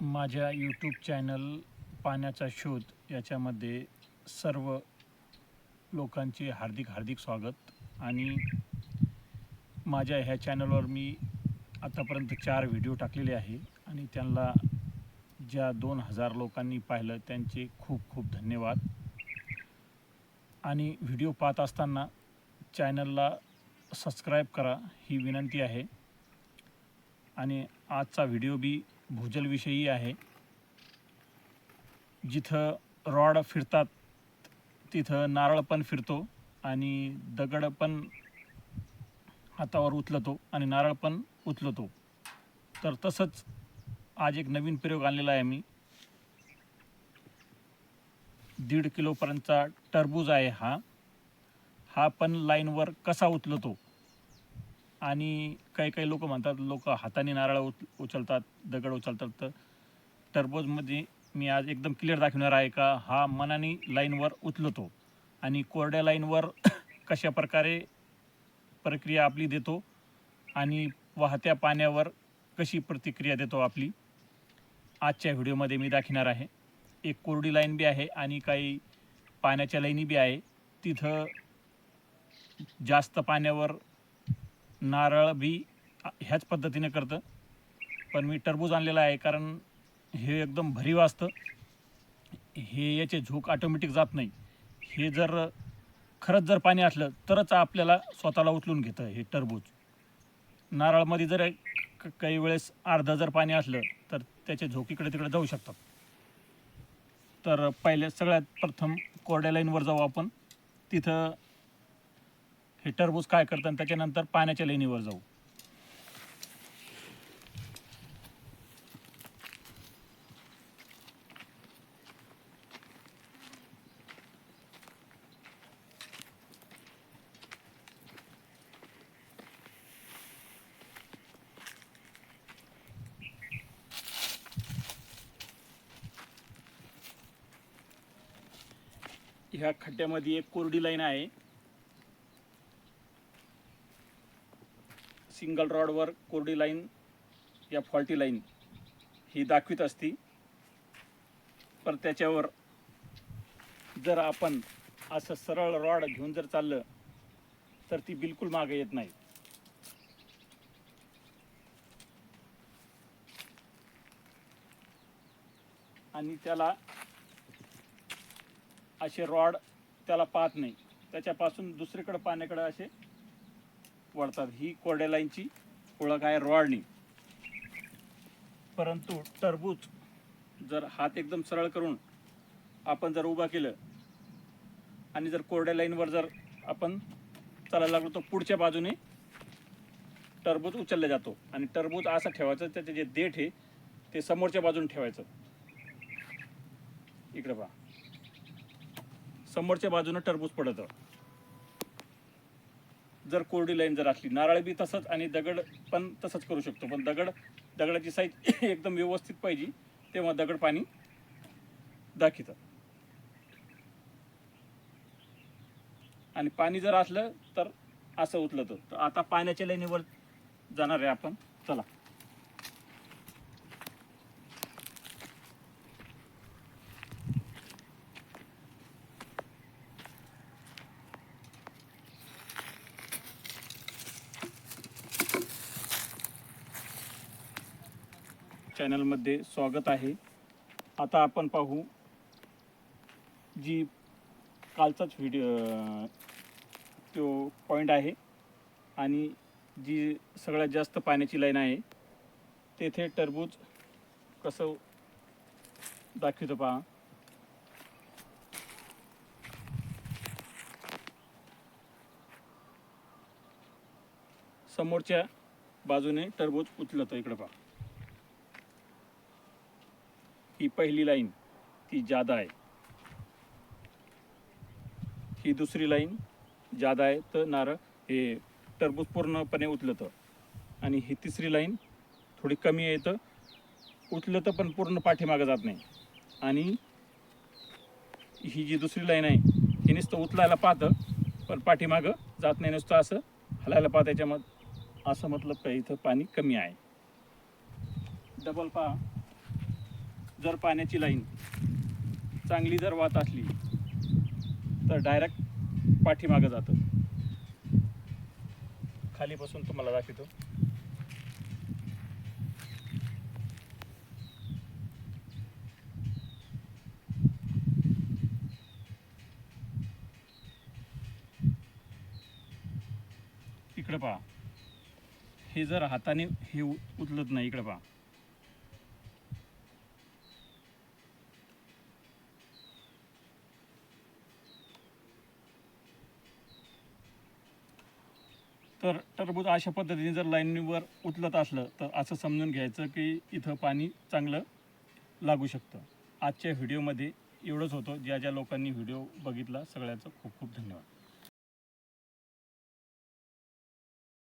माझ्या YouTube channel पाण्याचा शोध याच्यामध्ये सर्व लोकांचे हार्दिक हार्दिक स्वागत. आणि माझ्या ह्या चॅनलवर मी आतापर्यंत चार व्हिडिओ टाकलेले आहे. आणि त्यांना ज्या दोन हजार लोकांनी पाहिलं त्यांचे खूप खूप धन्यवाद. आणि व्हिडिओ पाहत असताना चॅनलला सबस्क्राईब करा ही विनंती आहे. आणि आजचा व्हिडिओ बी भूजलविषयी आहे. जिथं रॉड फिरतात तिथं नारळ पण फिरतो आणि दगड पण हातावर उचलतो आणि नारळ पण उचलतो. तर तसंच आज एक नवीन प्रयोग आणलेला आहे मी. दीड किलोपर्यंतचा टरबूज आहे हा. हा पण लाईनवर कसा उचलतो? आणि काही काही लोक म्हणतात लोक हाताने नारळ उच उचलतात दगड उचलतात. तर टरबूजमध्ये मी आज एकदम क्लिअर दाखवणार आहे का हा मनाने लाईनवर उचलतो आणि कोरड्या लाईनवर कशा प्रकारे प्रक्रिया आपली देतो आणि वाहत्या पाण्यावर कशी प्रतिक्रिया देतो आपली आजच्या व्हिडिओमध्ये मी दाखवणार आहे. एक कोरडी लाईन बी आहे आणि काही पाण्याच्या लाईनी बी आहे. तिथं जास्त पाण्यावर नारळ बी ह्याच पद्धतीने करतं. पण मी टरबूज आणलेलं आहे कारण हे एकदम भरीव असतं. हे याचे झोक ऑटोमॅटिक जात नाही. हे जर खरंच जर पाणी असलं तरच आपल्याला स्वतःला उचलून घेतं हे टरबूज. नारळमध्ये जर काही वेळेस अर्धं जर पाणी असलं तर त्याचे झोक इकडे तिकडे जाऊ शकतात. तर पहिले सगळ्यात प्रथम कोरड्या लाईनवर जाऊ आपण. तिथं हे टरबूज काय करतात आणि त्याच्यानंतर पाण्याच्या लेणीवर जाऊ. ह्या खड्ड्यामध्ये एक कोरडी लाईन आहे. सिंगल रॉडवर कोरडी लाईन या फॉल्टी लाईन ही दाखवित असती. पर त्याच्यावर जर आपण असं सरळ रॉड घेऊन जर चाललं तर ती बिलकुल मागे येत नाही. आणि त्याला असे रॉड त्याला पाहत नाही. त्याच्यापासून दुसरीकडं पाण्याकडं असे वळतात ही कोरड्या लाईनची ओळख आहे रॉडनी. परंतु टरबूज जर हात एकदम सरळ करून आपण जर उभा केलं आणि जर कोरड्या लाईनवर जर आपण चालायला लागलो तर पुढच्या बाजूने टरबूज उचलला जातो. आणि टरबूज असं ठेवायचं त्याचे जे देठ आहे ते समोरच्या बाजूने ठेवायचं. इकडे पहा. समोरच्या बाजूनं टरबूज पडतं. जर कोरडी लाईन जर असली नारळ बी तसंच आणि दगड पण तसंच करू शकतो. पण दगड दगडाची साईज एकदम व्यवस्थित पाहिजे तेव्हा दगड पाणी दाखितं आणि पाणी जर असलं तर असं उचलतं तर आता पाण्याच्या लाईनीवर जाणार आहे आपण. चला. चॅनलमध्ये स्वागत आहे. आता आपण पाहू जी कालचाच व्हिडिओ तो पॉईंट आहे आणि जी सगळ्यात जास्त पाण्याची लाईन आहे तेथे टरबूज कसं दाखवतो पहा. समोरच्या बाजूने टरबूज उचलतं इकडं पहा. ही पहिली लाईन ती जादा आहे. ही दुसरी लाईन जादा आहे तर नारळ हे टरबूज पूर्णपणे उचलतं आणि ही तिसरी लाईन थोडी कमी आहे तर उचलतं पण पूर्ण पाठीमागं जात नाही. आणि ही जी दुसरी लाईन आहे ही नुसतं उचलायला पाहतं पण पाठीमागं जात नाही नुसतं असं हलायला पाहतं. याच्यामध्ये असं मतलब का इथं पाणी कमी आहे. डबल पहा. जर पाण्याची लाईन चांगली जर वात असली तर डायरेक्ट पाठीमागं जातं. खाली बसून तुम्हाला दाखवतो. इकडे पहा. हे जर हाताने हे उ- उचलत नाही इकडे पहा. तर टरबूज अशा पद्धतीने जर लाईनीवर उचलत असलं तर असं समजून घ्यायचं की इथं पाणी चांगलं लागू शकतं. आजच्या व्हिडिओमध्ये एवढंच होतं. ज्या ज्या लोकांनी व्हिडिओ बघितला सगळ्यांचं खूप खूप धन्यवाद.